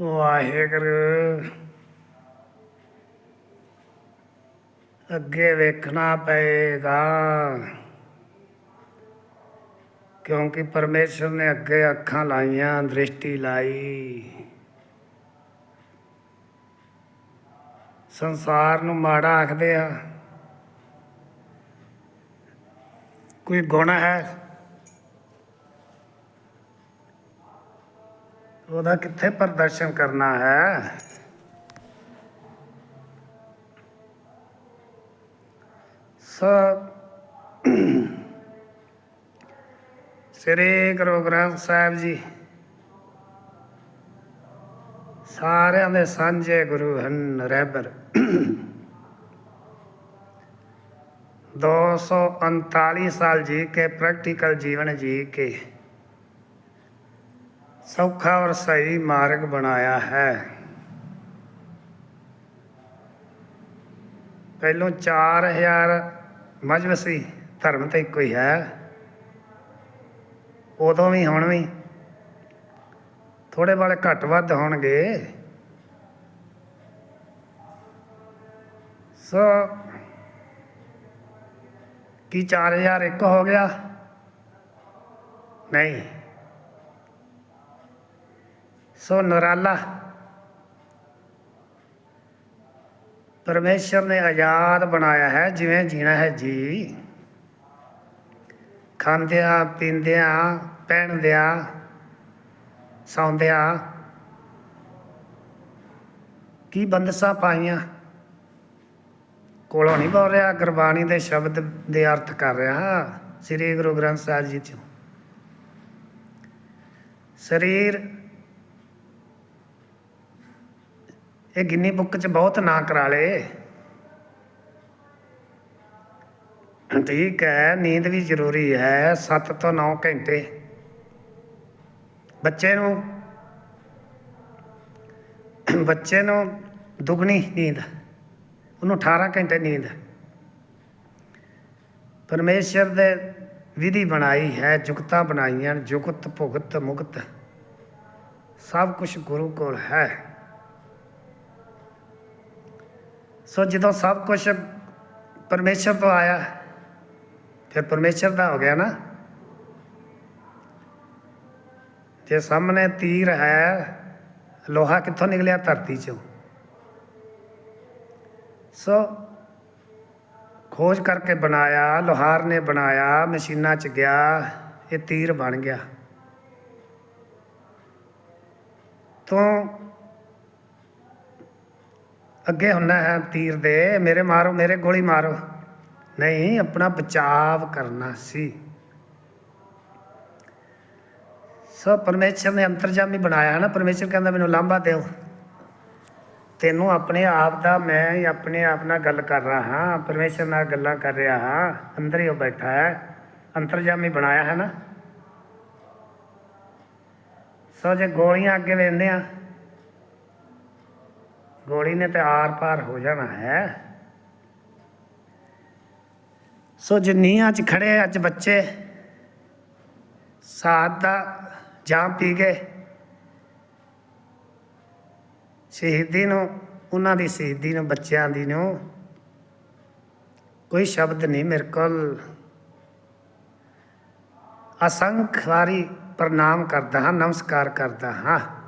ਵਾਹਿਗੁਰੂ। ਅੱਗੇ ਵੇਖਣਾ ਪਏਗਾ। ਕਿਉਂਕਿ ਪਰਮੇਸ਼ਰ ਨੇ ਅੱਗੇ ਅੱਖਾਂ ਲਾਈਆਂ, ਦ੍ਰਿਸ਼ਟੀ ਲਾਈ। ਸੰਸਾਰ ਨੂੰ ਮਾੜਾ ਆਖਦੇ ਆ। ਕੋਈ ਗੁਣ ਹੈ? ਉਹਦਾ ਕਿੱਥੇ ਪ੍ਰਦਰਸ਼ਨ ਕਰਨਾ ਹੈ? ਸੋ ਸ੍ਰੀ ਗੁਰੂ ਗ੍ਰੰਥ ਸਾਹਿਬ ਜੀ, ਸਾਰਿਆਂ ਦੇ ਸਾਂਝੇ ਗੁਰੂ ਹਨ ਰਹਿਬਰ 239 ਸਾਲ ਜੀ ਕੇ ਪ੍ਰੈਕਟੀਕਲ ਜੀਵਨ ਜੀ ਕੇ। ਸੌਖਾ ਔਰ ਸਹੀ ਮਾਰਗ ਬਣਾਇਆ ਹੈ। ਪਹਿਲੋਂ 4000 ਮਜਵਸੀ ਧਰਮ ਤਾਂ ਇੱਕੋ ਹੀ ਹੈ। ਉਦੋਂ ਵੀ, ਹੁਣ ਵੀ ਥੋੜੇ ਵਾਲੇ ਘੱਟ ਵੱਧ ਹੋਣਗੇ। ਸੋ ਕੀ 4000 ਇੱਕ ਹੋ ਗਿਆ? ਨਹੀਂ। ਸੋ ਨਰਾਲਾ ਪਰਮੇਸ਼ਰ ਨੇ ਆਜ਼ਾਦ ਬਣਾਇਆ ਹੈ, ਜਿਵੇਂ ਜੀਣਾ ਹੈ ਜੀ ਖਾਂਦਿਆਂ, ਪੀਂਦਿਆਂ, ਪਹਿਨਦਿਆਂ, ਸੌਂਦਿਆਂ। ਕੀ ਬੰਦਸਾਂ ਪਾਈਆਂ? ਕੋਲੋਂ ਨਹੀਂ ਬੋਲ ਰਿਹਾ, ਗੁਰਬਾਣੀ ਦੇ ਸ਼ਬਦ ਦੇ ਅਰਥ ਕਰ ਰਿਹਾ। ਸ੍ਰੀ ਗੁਰੂ ਗ੍ਰੰਥ ਸਾਹਿਬ ਜੀ ਚੋਂ। ਸਰੀਰ ਇਹ ਗਿੰਨੀ ਬੁੱਕ 'ਚ ਬਹੁਤ ਨਾਂ ਕਰਾ ਲਏ। ਠੀਕ ਹੈ, ਨੀਂਦ ਵੀ ਜ਼ਰੂਰੀ ਹੈ 7 ਤੋਂ 9 ਘੰਟੇ। ਬੱਚੇ ਨੂੰ ਬੱਚੇ ਨੂੰ ਦੁਗਣੀ ਨੀਂਦ, ਉਹਨੂੰ 18 ਘੰਟੇ ਨੀਂਦ। ਪਰਮੇਸ਼ਰ ਦੇ ਵਿਧੀ ਬਣਾਈ ਹੈ, ਜੁਗਤਾਂ ਬਣਾਈਆਂ, ਜੁਗਤ ਭੁਗਤ ਮੁਕਤ ਸਭ ਕੁਝ ਗੁਰੂ ਕੋਲ ਹੈ। ਸੋ ਜਦੋਂ ਸਭ ਕੁਝ ਪਰਮੇਸ਼ਰ ਤੋਂ ਆਇਆ ਫਿਰ ਪਰਮੇਸ਼ਰ ਦਾ ਹੋ ਗਿਆ ਨਾ। ਜੇ ਸਾਹਮਣੇ ਤੀਰ ਹੈ, ਲੋਹਾ ਕਿੱਥੋਂ ਨਿਕਲਿਆ? ਧਰਤੀ ਚੋਂ। ਸੋ ਖੋਜ ਕਰਕੇ ਬਣਾਇਆ, ਲੋਹਾਰ ਨੇ ਬਣਾਇਆ, ਮਸ਼ੀਨਾਂ 'ਚ ਗਿਆ, ਇਹ ਤੀਰ ਬਣ ਗਿਆ। ਤੋਂ ਅੱਗੇ ਹੁੰਨਾ ਹੈ ਤੀਰ ਦੇ, ਮੇਰੇ ਮਾਰੋ, ਮੇਰੇ ਗੋਲੀ ਮਾਰੋ। ਨਹੀਂ, ਆਪਣਾ ਬਚਾਵ ਕਰਨਾ ਸੀ। ਸੋ ਪਰਮੇਸ਼ਰ ਨੇ ਅੰਤਰਜਾਮੀ ਬਣਾਇਆ ਹੈ ਨਾ ਪਰਮੇਸ਼ਰ ਕਹਿੰਦਾ, ਮੈਨੂੰ ਲਾਂਭਾ ਦਿਓ। ਤੈਨੂੰ ਆਪਣੇ ਆਪ ਦਾ ਮੈਂ ਹੀ ਆਪਣੇ ਆਪ ਨਾਲ ਗੱਲ ਕਰ ਰਿਹਾ ਹਾਂ। ਪਰਮੇਸ਼ਰ ਨਾਲ ਗੱਲਾਂ ਕਰ ਰਿਹਾ ਹਾਂ। ਅੰਦਰ ਹੀ ਉਹ ਬੈਠਾ ਹੈ। ਅੰਤਰਜਾਮੀ ਬਣਾਇਆ ਹੈ ਨਾ ਸੋ ਜੇ ਗੋਲੀਆਂ ਅੱਗੇ ਲੈਂਦੇ ਆ ਗੋਲੀ ਨੇ ਤੇ ਆਰ ਪਾਰ ਹੋ ਜਾਣਾ ਹੈ। ਸੋ ਜਿੰਨੀਆਂ ਚ ਖੜੇ ਅੱਜ ਬੱਚੇ ਸਾਥ ਦਾ ਜਾਮ ਪੀ ਗਏ। ਸ਼ਹੀਦੀ ਨੂੰ, ਉਹਨਾਂ ਦੀ ਸ਼ਹੀਦੀ ਨੂੰ, ਬੱਚਿਆਂ ਦੀ ਨੂੰ ਕੋਈ ਸ਼ਬਦ ਨਹੀਂ ਮੇਰੇ ਕੋਲ। ਅਸੰਖ ਵਾਰੀ ਪ੍ਰਣਾਮ ਕਰਦਾ ਹਾਂ, ਨਮਸਕਾਰ ਕਰਦਾ ਹਾਂ।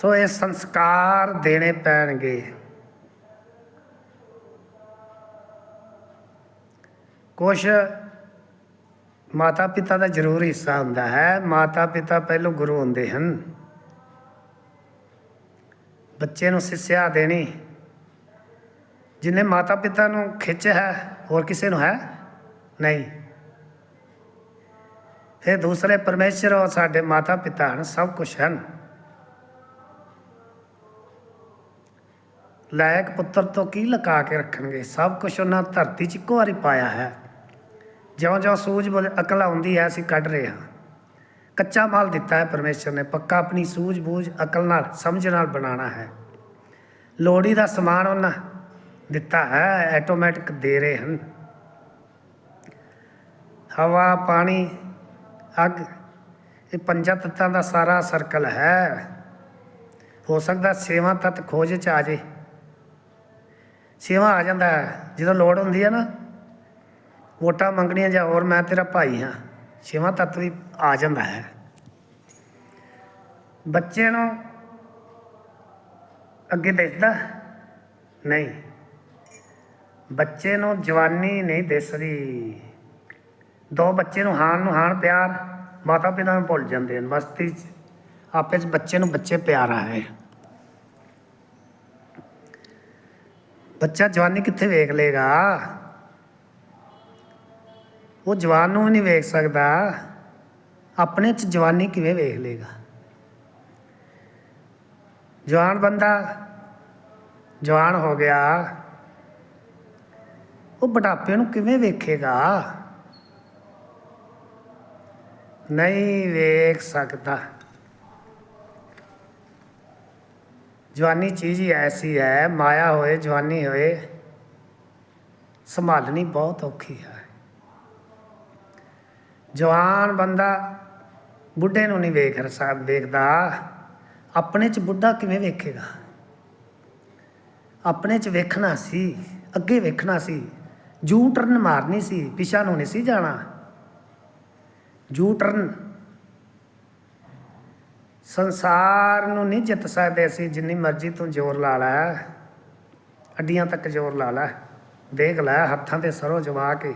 ਸੋ ਇਹ ਸੰਸਕਾਰ ਦੇਣੇ ਪੈਣਗੇ। ਕੁਛ ਮਾਤਾ ਪਿਤਾ ਦਾ ਜ਼ਰੂਰ ਹਿੱਸਾ ਹੁੰਦਾ ਹੈ। ਮਾਤਾ ਪਿਤਾ ਪਹਿਲੋਂ ਗੁਰੂ ਹੁੰਦੇ ਹਨ। ਬੱਚੇ ਨੂੰ ਸਿੱਖਿਆ ਦੇਣੀ, ਜਿਨੇ ਮਾਤਾ ਪਿਤਾ ਨੂੰ ਖਿੱਚ ਹੈ, ਹੋਰ ਕਿਸੇ ਨੂੰ ਹੈ? ਨਹੀਂ। ਫਿਰ ਦੂਸਰੇ ਪਰਮੇਸ਼ਰ ਔਰ ਸਾਡੇ ਮਾਤਾ ਪਿਤਾ ਹਨ, ਸਭ ਕੁਝ ਹਨ। ਲਾਇਕ ਪੁੱਤਰ ਤੋਂ ਕੀ ਲੁਕਾ ਕੇ ਰੱਖਣਗੇ? ਸਭ ਕੁਝ ਉਹਨਾਂ ਧਰਤੀ 'ਚ ਇੱਕੋ ਵਾਰੀ ਪਾਇਆ ਹੈ। ਜਿਉਂ-ਜਿਉਂ ਸੂਝ ਬੁਝ ਅਕਲ ਆਉਂਦੀ ਹੈ, ਅਸੀਂ ਕੱਢ ਰਹੇ ਹਾਂ। ਕੱਚਾ ਮਾਲ ਦਿੱਤਾ ਹੈ ਪਰਮੇਸ਼ਰ ਨੇ। ਪੱਕਾ ਆਪਣੀ ਸੂਝ-ਬੂਝ ਅਕਲ ਨਾਲ, ਸਮਝ ਨਾਲ ਬਣਾਉਣਾ ਹੈ। ਲੋੜੀ ਦਾ ਸਮਾਨ ਉਹਨਾਂ ਦਿੱਤਾ ਹੈ, ਆਟੋਮੈਟਿਕ ਦੇ ਰਹੇ ਹਨ। ਹਵਾ, ਪਾਣੀ, ਅੱਗ, ਇਹ ਪੰਜਾਂ ਤੱਤਾਂ ਦਾ ਸਾਰਾ ਸਰਕਲ ਹੈ। ਹੋ ਸਕਦਾ ਸੇਵਾ ਤੱਤ ਖੋਜ ਚ ਆ ਜੇ ਛੇਵਾਂ ਆ ਜਾਂਦਾ ਹੈ। ਜਦੋਂ ਲੋੜ ਹੁੰਦੀ ਹੈ ਨਾ, ਵੋਟਾਂ ਮੰਗਣੀਆਂ ਜਾਂ ਹੋਰ ਮੈਂ ਤੇਰਾ ਭਾਈ ਹਾਂ, ਛੇਵਾਂ ਤੱਤ ਵੀ ਆ ਜਾਂਦਾ ਹੈ। ਬੱਚੇ ਨੂੰ ਅੱਗੇ ਦਿਸਦਾ ਨਹੀਂ, ਬੱਚੇ ਨੂੰ ਜਵਾਨੀ ਨਹੀਂ ਦਿਸਦੀ। ਦੋ ਬੱਚੇ ਨੂੰ ਹਾਣ ਨੂੰ ਹਾਣ ਪਿਆਰ ਮਾਤਾ ਪਿਤਾ ਨੂੰ ਭੁੱਲ ਜਾਂਦੇ ਹਨ। ਮਸਤੀ ਚ ਆਪੇ ਚ ਬੱਚੇ ਨੂੰ ਬੱਚੇ ਪਿਆਰਾ ਹੈ ਬੱਚਾ ਜਵਾਨੀ ਕਿੱਥੇ ਵੇਖ ਲੇਗਾ? ਉਹ ਜਵਾਨ ਨੂੰ ਨਹੀਂ ਵੇਖ ਸਕਦਾ। ਆਪਣੇ ਚ ਜਵਾਨੀ ਕਿਵੇਂ ਵੇਖ ਲੇਗਾ? ਜਵਾਨ ਬੰਦਾ ਜਵਾਨ ਹੋ ਗਿਆ। ਉਹ ਬੁਢਾਪੇ ਨੂੰ ਕਿਵੇਂ ਵੇਖੇਗਾ? ਨਹੀਂ ਵੇਖ ਸਕਦਾ। ਜਵਾਨੀ ਚੀਜ਼ ਹੀ ਐਸੀ ਹੈ, ਮਾਇਆ ਹੋਏ, ਜਵਾਨੀ ਹੋਏ, ਸੰਭਾਲਣੀ ਬਹੁਤ ਔਖੀ ਹੈ। ਜਵਾਨ ਬੰਦਾ ਬੁੱਢੇ ਨੂੰ ਨਹੀਂ ਵੇਖ ਰਸਾ, ਵੇਖਦਾ, ਆਪਣੇ ਚ ਬੁੱਢਾ ਕਿਵੇਂ ਵੇਖੇਗਾ? ਆਪਣੇ ਚ ਵੇਖਣਾ ਸੀ, ਅੱਗੇ ਵੇਖਣਾ ਸੀ ਜੂ ਟਰਨ ਮਾਰਨੀ ਸੀ, ਪਿਛਾ ਨੂੰ ਨਹੀਂ ਸੀ ਜਾਣਾ। ਜੂ ਟਰਨ ਸੰਸਾਰ ਨੂੰ ਨਹੀਂ ਜਿੱਤ ਸਕਦੇ ਅਸੀਂ, ਜਿੰਨੀ ਮਰਜ਼ੀ ਤੂੰ ਜ਼ੋਰ ਲਾ ਲੈ। ਅੱਡੀਆਂ ਤੱਕ ਜ਼ੋਰ ਲਾ ਲੈ। ਦੇਖ ਲੈ, ਹੱਥਾਂ ਤੇ ਸਰੋਂ ਜਵਾ ਕੇ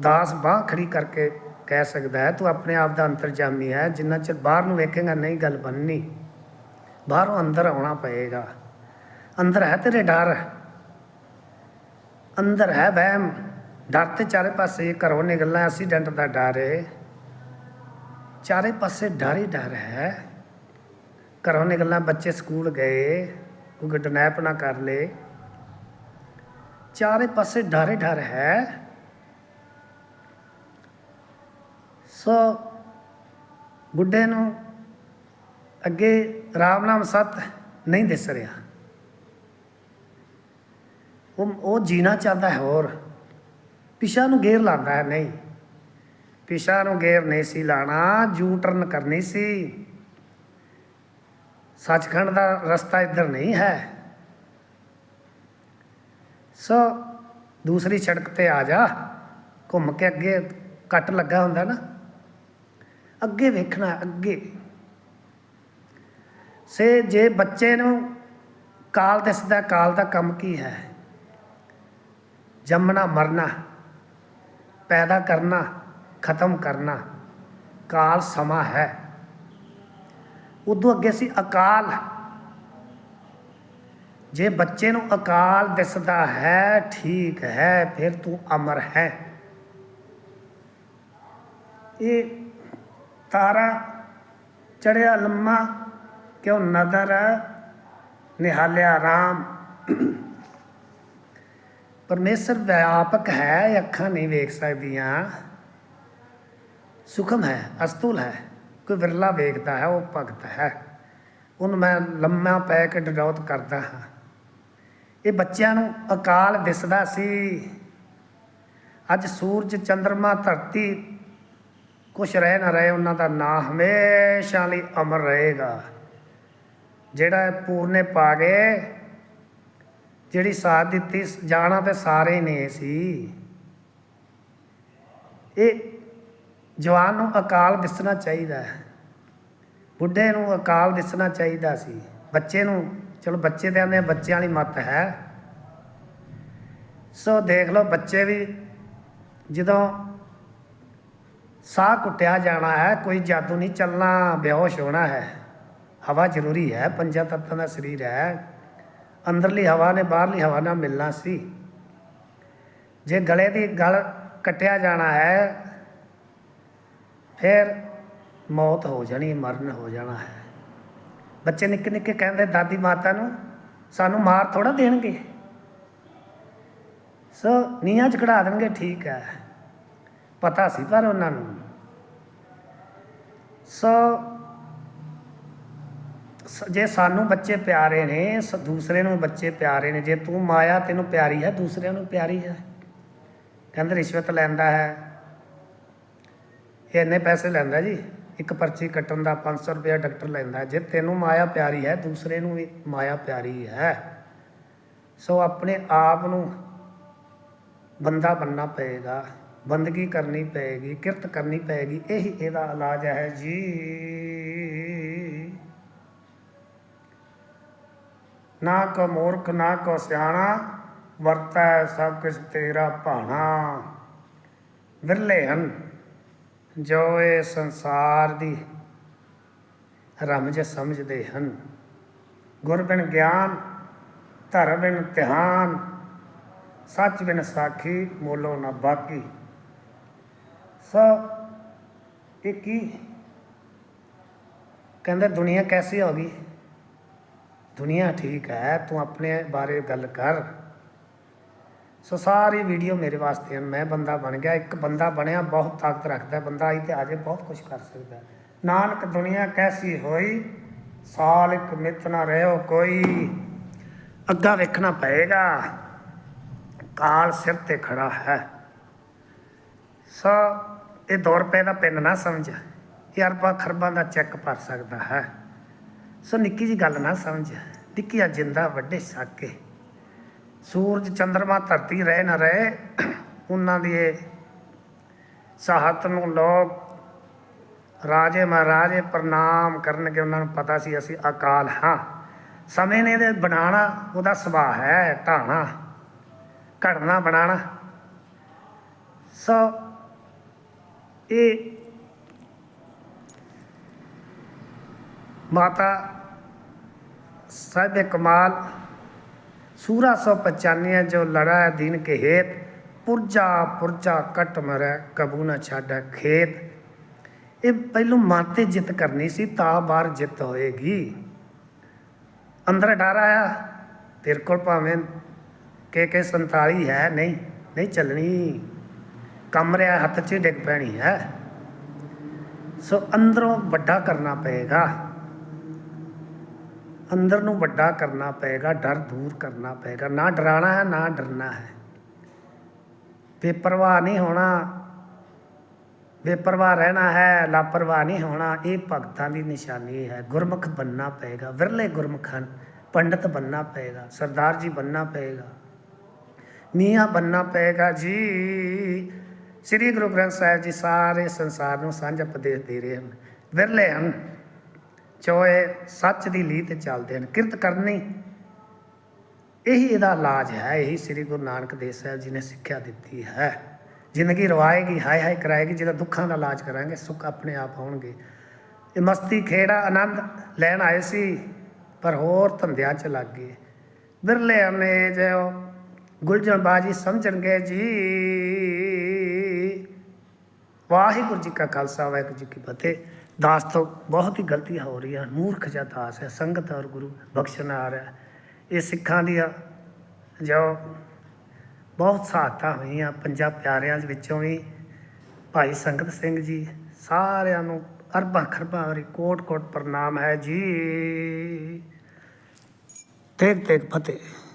ਦਾਸ ਬਾਹ ਖੜੀ ਕਰਕੇ ਕਹਿ ਸਕਦਾ ਹੈ, ਤੂੰ ਆਪਣੇ ਆਪ ਦਾ ਅੰਤਰਜਾਮੀ ਹੈ। ਜਿੰਨਾ ਚਿਰ ਬਾਹਰ ਨੂੰ ਵੇਖੇਗਾ, ਨਹੀਂ ਗੱਲ ਬਣਨੀ। ਬਾਹਰੋਂ ਅੰਦਰ ਆਉਣਾ ਪਏਗਾ। ਅੰਦਰ ਹੈ ਤੇਰੇ ਡਰ। ਅੰਦਰ ਹੈ ਵਹਿਮ। ਡਰ ਤੇ ਚਾਰੇ ਪਾਸੇ ਘਰੋਂ ਨਿਕਲਣਾ ਐਕਸੀਡੈਂਟ ਦਾ ਡਰ ਹੈ ਚਾਰੇ ਪਾਸੇ ਡਰ ਹੀ ਡਰ ਹੈ। ਘਰੋਂ ਨਿਕਲਣਾ, ਬੱਚੇ ਸਕੂਲ ਗਏ, ਕੋਈ ਕਿਡਨੈਪ ਨਾ ਕਰ ਲੇ। ਚਾਰੇ ਪਾਸੇ ਡਰ ਹੀ ਡਰ ਹੈ। ਸੋ ਬੁੱਢੇ ਨੂੰ ਅੱਗੇ ਰਾਮ ਨਾਮ ਸਤ ਨਹੀਂ ਦਿਸ ਰਿਹਾ। ਉਹ ਉਹ ਜੀਣਾ ਚਾਹੁੰਦਾ ਹੈ ਹੋਰ। ਪਿਛਾ ਨੂੰ ਗੇਰ ਲਾਉਂਦਾ ਹੈ, ਨਹੀਂ। ਪਿਛਾ ਨੂੰ ਗੇਰ ਨਹੀਂ ਸੀ ਲਾਣਾ ਜੂ ਟਰਨ ਕਰਨੀ ਸੀ। ਸੱਚਖੰਡ ਦਾ ਰਸਤਾ ਇੱਧਰ ਨਹੀਂ ਹੈ। ਸੋ ਦੂਸਰੀ ਸੜਕ ਤੇ ਆ ਜਾ। ਘੁੰਮ ਕੇ ਅੱਗੇ ਕੱਟ ਲੱਗਾ ਹੁੰਦਾ ਨਾ। ਅੱਗੇ ਵੇਖਣਾ, ਅੱਗੇ। ਸੇ ਜੇ ਬੱਚੇ ਨੂੰ ਕਾਲ ਦਿਸਦਾ ਕਾਲ ਦਾ ਕੰਮ ਕੀ ਹੈ? ਜੰਮਣਾ, ਮਰਨਾ, ਪੈਦਾ ਕਰਨਾ, ਖਤਮ ਕਰਨਾ, ਕਾਲ ਸਮਾਂ ਹੈ। ਉਦੋਂ ਅੱਗੇ ਸੀ ਅਕਾਲ। ਜੇ ਬੱਚੇ ਨੂੰ ਅਕਾਲ ਦਿਸਦਾ ਹੈ, ਠੀਕ ਹੈ, ਫਿਰ ਤੂੰ ਅਮਰ ਹੈ। ਇਹ ਤਾਰਾ ਚੜਿਆ ਲੰਮਾ, ਕਿਉਂ ਨਦਰ ਨਿਹਾਲਿਆ ਰਾਮ? ਪਰਮੇਸ਼ਰ ਵਿਆਪਕ ਹੈ, ਅੱਖਾਂ ਨਹੀਂ ਵੇਖ ਸਕਦੀਆਂ। ਸੁਖਮ ਹੈ, ਅਸਤੁਲ ਹੈ। ਕੋਈ ਵਿਰਲਾ ਵੇਖਦਾ ਹੈ, ਉਹ ਭਗਤ ਹੈ। ਉਹਨੂੰ ਮੈਂ ਲੰਮਾ ਪੈ ਕੇ ਡਡੌਤ ਕਰਦਾ ਹਾਂ। ਇਹ ਬੱਚਿਆਂ ਨੂੰ ਅਕਾਲ ਦਿਸਦਾ ਸੀ। ਅੱਜ ਸੂਰਜ ਚੰ드ਰਮਾ ਧਰਤੀ ਕੁਛ ਰਹਿ ਨਾ ਰਹੇ, ਉਹਨਾਂ ਦਾ ਨਾਂ ਹਮੇਸ਼ਾ ਲਈ ਅਮਰ ਰਹੇਗਾ। ਜਿਹੜਾ ਪੂਰਨੇ ਪਾ ਗਏ ਜਿਹੜੀ ਸਾਥ ਦਿੱਤੀ, ਜਾਣਾ ਤੇ ਸਾਰੇ ਨੇ ਸੀ। ਇਹ ਜਵਾਨ ਨੂੰ ਅਕਾਲ ਦਿਸਣਾ ਚਾਹੀਦਾ ਹੈ। ਬੁੱਢੇ ਨੂੰ ਅਕਾਲ ਦਿਸਣਾ ਚਾਹੀਦਾ ਸੀ। ਬੱਚੇ ਨੂੰ, ਚਲੋ ਬੱਚੇ ਦੇ ਆਂਦੇ ਬੱਚਿਆਂ ਵਾਲੀ ਮੱਤ ਹੈ। ਸੋ ਦੇਖ ਲਓ ਬੱਚੇ ਵੀ ਜਦੋਂ ਸਾਹ ਕੁੱਟਿਆ ਜਾਣਾ ਹੈ, ਕੋਈ ਜਾਦੂ ਨਹੀਂ ਚੱਲਣਾ, ਬੇਹੋਸ਼ ਹੋਣਾ ਹੈ। ਹਵਾ ਜ਼ਰੂਰੀ ਹੈ, ਪੰਜਾਂ ਤੱਤਾਂ ਦਾ ਸਰੀਰ ਹੈ। ਅੰਦਰਲੀ ਹਵਾ ਨੇ ਬਾਹਰਲੀ ਹਵਾ ਨਾਲ ਮਿਲਣਾ ਸੀ। ਜੇ ਗਲੇ ਦੀ ਗਲ ਕੱਟਿਆ ਜਾਣਾ ਹੈ ਫਿਰ ਮੌਤ ਹੋ ਜਾਣੀ, ਮਰਨ ਹੋ ਜਾਣਾ ਹੈ। ਬੱਚੇ ਨਿੱਕੇ ਨਿੱਕੇ ਕਹਿੰਦੇ, ਦਾਦੀ ਮਾਤਾ ਨੂੰ ਸਾਨੂੰ ਮਾਰ ਥੋੜਾ ਦੇਣਗੇ। ਸੋ ਨੀਹਾਂ ਚ ਖੜਾ ਦੇਣਗੇ, ਠੀਕ ਹੈ। ਪਤਾ ਸੀ ਪਰ ਉਹਨਾਂ ਨੂੰ। ਸੋ ਸ- ਜੇ ਸਾਨੂੰ ਬੱਚੇ ਪਿਆਰੇ ਨੇ, ਸ- ਦੂਸਰੇ ਨੂੰ ਬੱਚੇ ਪਿਆਰੇ ਨੇ, ਜੇ ਤੂੰ ਮਾਇਆ ਤੈਨੂੰ ਪਿਆਰੀ ਹੈ, ਦੂਸਰਿਆਂ ਨੂੰ ਪਿਆਰੀ ਹੈ। ਕਹਿੰਦੇ ਰਿਸ਼ਵਤ ਲੈਂਦਾ ਹੈ। ਇਹ ਇੰਨੇ ਪੈਸੇ ਲੈਂਦਾ ਜੀ। ਇੱਕ ਪਰਚੀ ਕੱਟਣ ਦਾ 500 ਰੁਪਇਆ ਡਾਕਟਰ ਲੈਂਦਾ। ਜੇ ਤੈਨੂੰ ਮਾਇਆ ਪਿਆਰੀ ਹੈ, ਦੂਸਰੇ ਨੂੰ ਵੀ ਮਾਇਆ ਪਿਆਰੀ ਹੈ। ਸੋ ਆਪਣੇ ਆਪ ਨੂੰ ਬੰਦਾ ਬੰਨਣਾ ਪਏਗਾ। ਬੰਦਗੀ ਕਰਨੀ ਪਏਗੀ, ਕਿਰਤ ਕਰਨੀ ਪਏਗੀ। ਇਹੀ ਇਹਦਾ ਇਲਾਜ ਹੈ ਜੀ। ਨਾ ਕੋ ਮੂਰਖ, ਨਾ ਕੋ ਸਿਆਣਾ, ਵਰਤੈ ਸਭ ਕੁਛ ਤੇਰਾ ਭਾਣਾ। ਵਿਰਲੇ ਹਨ। ਜੋ ਇਹ ਸੰਸਾਰ ਦੀ ਰਮਜ ਸਮਝਦੇ ਹਨ। ਗੁਰ ਬਿਨ ਗਿਆਨ, ਧਰਮ ਬਿਨ ਧਿਆਨ, ਸੱਚ ਬਿਨ ਸਾਖੀ ਮੋਲੋ ਨਾ ਬਾਕੀ। ਸੋ ਇਹ ਕੀ ਕਹਿੰਦਾ, ਦੁਨੀਆ ਕੈਸੀ ਹੋ ਗਈ? ਦੁਨੀਆ ਠੀਕ ਹੈ, ਤੂੰ ਆਪਣੇ ਬਾਰੇ ਗੱਲ ਕਰ। ਸੋ ਸਾਰੀ ਵੀਡੀਓ ਮੇਰੇ ਵਾਸਤੇ ਹਨ ਮੈਂ ਬੰਦਾ ਬਣ ਗਿਆ, ਇੱਕ ਬੰਦਾ ਬਣਿਆ, ਬਹੁਤ ਤਾਕਤ ਰੱਖਦਾ ਬੰਦਾ ਆਈ ਤੇ ਆਜੇ ਬਹੁਤ ਕੁਝ ਕਰ ਸਕਦਾ ਨਾਨਕ ਦੁਨੀਆ ਕੈਸੀ ਹੋਈ? ਸਾਲ ਇੱਕ ਮਿੱਤ ਨਾ ਰਹਿਓ ਕੋਈ। ਅੱਗਾ ਵੇਖਣਾ ਪਏਗਾ। ਕਾਲ ਸਿਰ ਤੇ ਖੜਾ ਹੈ। ਸੋ ਇਹ 2 ਰੁਪਏ ਦਾ ਪਿੰਨ ਨਾ ਸਮਝ। ਇਹ ਅਰਬਾਂ ਖਰਬਾਂ ਦਾ ਚੈੱਕ ਭਰ ਸਕਦਾ ਹੈ। ਸੋ ਨਿੱਕੀ ਜੀ ਗੱਲ ਨਾ ਸਮਝ। ਨਿੱਕੀ ਆ ਜਿੰਦਾ ਵੱਡੇ ਸਾਕੇ। ਸੂਰਜ ਚੰਦਰਮਾ ਧਰਤੀ ਰਹੇ ਨਾ ਰਹੇ, ਉਹਨਾਂ ਦੀ ਇਹ ਸਾਹਤ ਨੂੰ ਲੋਕ ਰਾਜੇ ਮਹਾਰਾਜੇ ਪ੍ਰਣਾਮ ਕਰਨਗੇ, ਉਹਨਾਂ ਨੂੰ ਪਤਾ ਸੀ ਅਸੀਂ ਅਕਾਲ ਹਾਂ। ਸਮੇਂ ਨੇ ਇਹਦੇ ਬਣਾਉਣਾ, ਉਹਦਾ ਸੁਭਾਅ ਹੈ ਢਾਣਾ ਘੜਨਾ ਬਣਾਉਣਾ। ਸੋ ਇਹ ਮਾਤਾ ਸਾਹਿਬ ਕਮਾਲ ਸੂਰਾ ਸੌ ਪਚਾਨਿਆ ਜੋ ਲੜਾ ਹੈ ਦੀਨ ਕੇ ਹੇਤ ਪੁਰਜਾ ਪੁਰਜਾ ਕਟ ਮਰੈ, ਕਬੂ ਨਾ ਛਾਡਾ ਖੇਤ। ਇਹ ਪਹਿਲੋਂ ਮਨ ਤੇ ਜਿੱਤ ਕਰਨੀ ਸੀ, ਤਾਂ ਬਾਹਰ ਜਿੱਤ ਹੋਏਗੀ। ਅੰਦਰ ਡਰ ਆਇਆ, ਤੇਰੇ ਕੋਲ ਭਾਵੇਂ ਕੇ ਕੇ 47 ਹੈ, ਨਹੀਂ ਨਹੀਂ ਚੱਲਣੀ। ਕਮਰਿਆ ਹੱਥ 'ਚ ਹੀ ਡਿੱਗ ਪੈਣੀ ਹੈ। ਸੋ ਅੰਦਰੋਂ ਵੱਡਾ ਕਰਨਾ ਪਏਗਾ। ਅੰਦਰ ਨੂੰ ਵੱਡਾ ਕਰਨਾ ਪਏਗਾ, ਡਰ ਦੂਰ ਕਰਨਾ ਪਏਗਾ। ਨਾ ਡਰਾਣਾ ਹੈ, ਨਾ ਡਰਨਾ ਹੈ। ਬੇਪਰਵਾਹ ਨਹੀਂ ਹੋਣਾ। ਬੇਪਰਵਾਹ ਰਹਿਣਾ ਹੈ, ਲਾਪਰਵਾਹ ਨਹੀਂ ਹੋਣਾ। ਇਹ ਭਗਤਾਂ ਦੀ ਨਿਸ਼ਾਨੀ ਹੈ। ਗੁਰਮੁਖ ਬੰਨਣਾ ਪਏਗਾ। ਵਿਰਲੇ ਗੁਰਮੁਖ ਹਨ। ਪੰਡਤ ਬੰਨਣਾ ਪਏਗਾ। ਸਰਦਾਰ ਜੀ ਬੰਨਣਾ ਪਏਗਾ। ਮੀਆਂ ਬੰਨਣਾ ਪਏਗਾ ਜੀ। ਸ੍ਰੀ ਗੁਰੂ ਗ੍ਰੰਥ ਸਾਹਿਬ ਜੀ ਸਾਰੇ ਸੰਸਾਰ ਨੂੰ ਸਾਂਝਾ ਉਪਦੇਸ਼ ਦੇ ਰਹੇ ਹਨ। ਵਿਰਲੇ ਹਨ। ਚੋਏ ਸੱਚ ਦੀ ਲੀਹ ਤੇ ਚੱਲਦੇ ਹਨ, ਕਿਰਤ ਕਰਨੀ। ਇਹੀ ਇਹਦਾ ਇਲਾਜ ਹੈ, ਇਹੀ ਸ੍ਰੀ ਗੁਰੂ ਨਾਨਕ ਦੇਵ ਸਾਹਿਬ ਜੀ ਨੇ ਸਿੱਖਿਆ ਦਿੱਤੀ ਹੈ। ਜ਼ਿੰਦਗੀ ਰਵਾਏਗੀ, ਹਾਏ ਹਾਏ ਕਰਾਏਗੀ, ਜਿਹਦਾ ਦੁੱਖਾਂ ਦਾ ਇਲਾਜ ਕਰਾਂਗੇ, ਸੁੱਖ ਆਪਣੇ ਆਪ ਆਉਣਗੇ। ਇਹ ਮਸਤੀ, ਖੇੜਾ, ਆਨੰਦ ਲੈਣ ਆਏ ਸੀ, ਪਰ ਹੋਰ ਧੰਦਿਆਂ ਚ ਲੱਗ ਗਏ। ਬਿਰਲੇ ਨੇ ਜੋ ਗੁਲਜਨ ਬਾਜੀ ਸਮਝਣਗੇ ਜੀ। ਵਾਹਿਗੁਰੂ ਜੀ ਕਾ ਖਾਲਸਾ, ਵਾਹਿਗੁਰੂ ਜੀ ਕੀ ਫਤਿਹ। ਦਾਸ ਤੋਂ ਬਹੁਤ ਹੀ ਗਲਤੀਆਂ ਹੋ ਰਹੀਆਂ, ਮੂਰਖ ਜਿਹਾ ਦਾਸ ਹੈ, ਸੰਗਤ ਔਰ ਗੁਰੂ ਬਖਸ਼ਣ ਆ ਰਿਹਾ ਇਹ ਸਿੱਖਾਂ ਦੀਆਂ ਜੋ ਬਹੁਤ ਸਹਾਇਤਾ ਹੋਈਆਂ, ਪੰਜਾਂ ਪਿਆਰਿਆਂ ਦੇ ਵਿੱਚੋਂ ਵੀ ਭਾਈ ਸੰਗਤ ਸਿੰਘ ਜੀ, ਸਾਰਿਆਂ ਨੂੰ ਅਰਬਾਂ ਖਰਬਾਂ ਵਾਰੀ ਕੋਟ ਕੋਟ ਪ੍ਰਣਾਮ ਹੈ ਜੀ। ਤੇਗ ਤੇਗ ਫਤਿਹ।